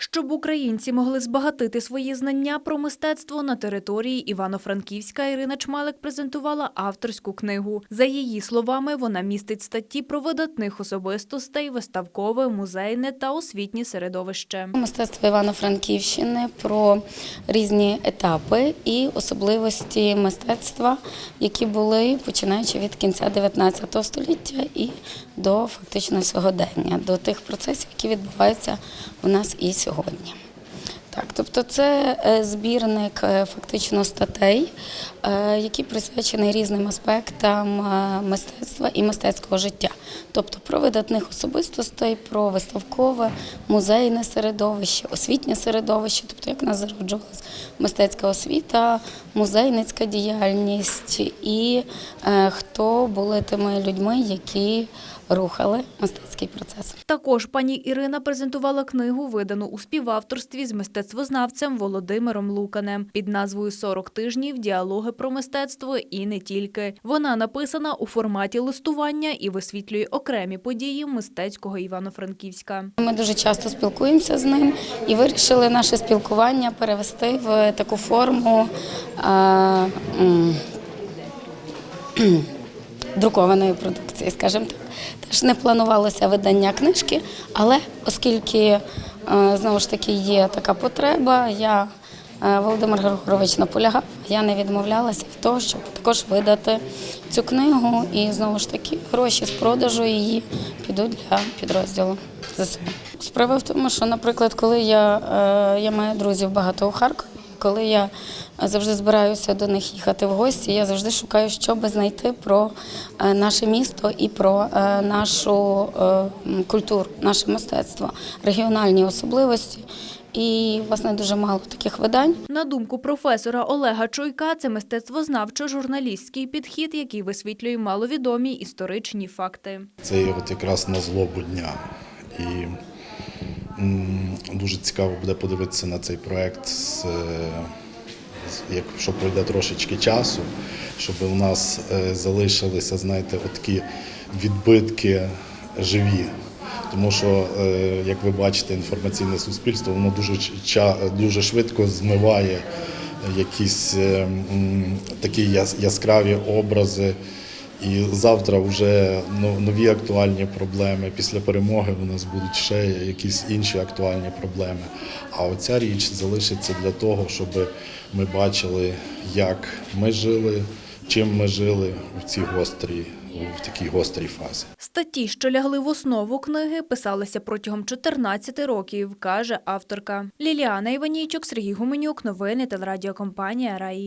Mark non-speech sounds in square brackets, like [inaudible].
Щоб українці могли збагатити свої знання про мистецтво на території Івано-Франківська, Ірина Чмалик презентувала авторську книгу. За її словами, вона містить статті про видатних особистостей, виставкове, музейне та освітнє середовище. Мистецтво Івано-Франківщини про різні етапи і особливості мистецтва, які були починаючи від кінця 19 століття і до фактично сьогодення, до тих процесів, які відбуваються у нас і сьогодні. hoor niet Так, тобто це е, збірник е, фактично статей, е, які присвячені різним аспектам мистецтва і мистецького життя. Тобто про видатних особистостей, про виставкове, музейне середовище, освітнє середовище, тобто як нас зароджувалась мистецька освіта, музейницька діяльність і хто були тими людьми, які рухали мистецький процес. Також пані Ірина презентувала книгу, видану у співавторстві з мистецтвознавцем Володимиром Луканем під назвою «40 тижнів. Діалоги про мистецтво і не тільки. Вона написана у форматі листування і висвітлює окремі події мистецького Івано-Франківська. Ми дуже часто спілкуємося з ним і вирішили наше спілкування перевести в таку форму м, [clears throat] друкованої продукції, скажімо так. Теж не планувалося видання книжки, але оскільки знову ж таки є така потреба, я е, Володимир Григорович наполягав, я не відмовлялася від того, щоб також видати цю книгу. І знову ж таки гроші з продажу її підуть для підрозділу ЗСУ. Справа в тому, що, наприклад, коли я, е, я маю друзів багато у Харкові, коли я завжди збираюся до них їхати в гості, я завжди шукаю, що би знайти про е, наше місто і про е, нашу е, культуру, наше мистецтво, регіональні особливості. І, власне, дуже мало таких видань. На думку професора Олега Чуйка, це мистецтвознавчо-журналістський підхід, який висвітлює маловідомі історичні факти. Це є от якраз на злобу дня. І дуже цікаво буде подивитися на цей проект, е, якщо пройде трошечки часу, щоб у нас е, залишилися, знаєте, такі відбитки живі. Тому що, е, як ви бачите, інформаційне суспільство воно дуже дуже швидко змиває якісь такі яскраві образи. І завтра вже нові актуальні проблеми. Після перемоги у нас будуть ще якісь інші актуальні проблеми. А оця річ залишиться для того, щоб ми бачили, як ми жили, чим ми жили в цій гострій, в такій гострій фазі. Статті, що лягли в основу книги, писалися протягом 14 років, каже авторка. Ліліана Іванійчук, Сергій Гуменюк, новини телерадіокомпанія Раї.